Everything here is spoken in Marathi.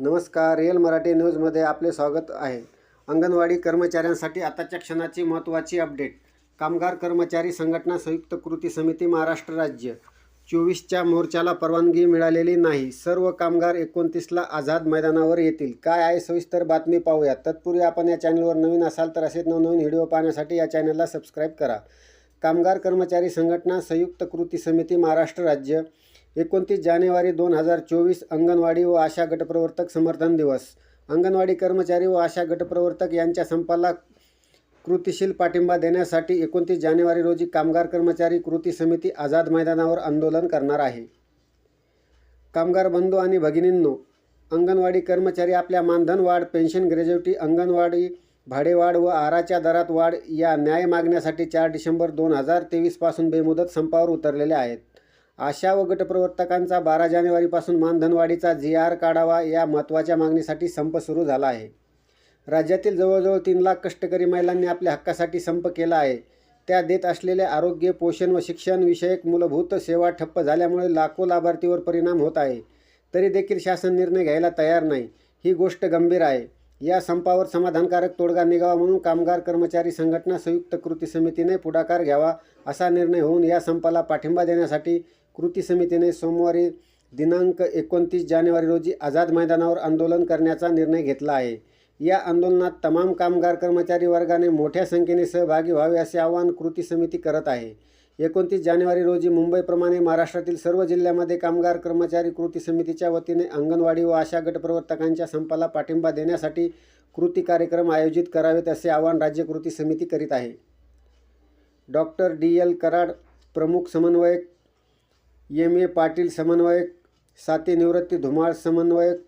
नमस्कार रिअल मराठी न्यूजमध्ये आपले स्वागत आहे. अंगणवाडी कर्मचाऱ्यांसाठी आताच्या क्षणाची महत्त्वाची अपडेट. कामगार कर्मचारी संघटना संयुक्त कृती समिती महाराष्ट्र राज्य. चोवीसच्या मोर्चाला परवानगी मिळालेली नाही. सर्व कामगार एकोणतीसला आझाद मैदानावर येतील. काय आहे सविस्तर बातमी पाहूया. तत्पूर्वी आपण या चॅनलवर नवीन असाल तर असेच नवनवीन व्हिडिओ पाहण्यासाठी या चॅनलला सबस्क्राईब करा. कामगार कर्मचारी संघटना संयुक्त कृती समिती महाराष्ट्र राज्य. एकोणतीस जानेवारी दोन हजार चोवीस अंगणवाडी व आशा गटप्रवर्तक समर्थन दिवस. अंगणवाडी कर्मचारी व आशा गटप्रवर्तक यांच्या संपाला कृतीशील पाठिंबा देण्यासाठी एकोणतीस जानेवारी रोजी कामगार कर्मचारी कृती समिती आझाद मैदानावर आंदोलन करणार आहे. कामगार बंधू आणि भगिनींनो अंगणवाडी कर्मचारी आपल्या मानधन वाढ पेन्शन ग्रॅज्युटी अंगणवाडी भाडेवाढ व आहाराच्या दरात वाढ या न्याय मागण्यासाठी चार डिसेंबर दोन हजार तेवीसपासून बेमुदत संपावर उतरलेले आहेत. आशा व गटप्रवर्तकांचा बारा जानेवारीपासून मानधनवाढीचा जी आर काढावा या महत्त्वाच्या मागणीसाठी संप सुरू झाला आहे. राज्यातील जवळजवळ तीन लाख कष्टकरी महिलांनी आपल्या हक्कासाठी संप केला आहे. त्या देत असलेले आरोग्य पोषण व शिक्षण विषयक मूलभूत सेवा ठप्प झाल्यामुळे लाखो लाभार्थीवर परिणाम होत आहे. तरी देखील शासन निर्णय घ्यायला तयार नाही. ही गोष्ट गंभीर आहे. या संपावर समाधानकारक तोडगा निघावा म्हणून कामगार कर्मचारी संघटना संयुक्त कृती समितीने पुढाकार घ्यावा असा निर्णय होऊन या संपाला पाठिंबा देण्यासाठी कृती समितीने सोमवारी दिनांक एकोणतीस जानेवारी रोजी आझाद मैदानावर आंदोलन करण्याचा निर्णय घेतला आहे. या आंदोलनात तमाम कामगार कर्मचारी वर्गाने मोठ्या संख्येने सहभागी व्हावे असे आवाहन कृती समिती करत आहे. एकोणतीस जानेवारी रोजी मुंबईप्रमाणे महाराष्ट्रातील सर्व जिल्ह्यामध्ये कामगार कर्मचारी कृती समितीच्या वतीने अंगणवाडी व आशा गटप्रवर्तकांच्या संपाला पाठिंबा देण्यासाठी कृती कार्यक्रम आयोजित करावेत असे आवाहन राज्य कृती समिती करीत आहे. डॉक्टर डी एल कराड प्रमुख समन्वयक एम ए पाटील समन्वयक साती निवृत्ती धुमाळ समन्वयक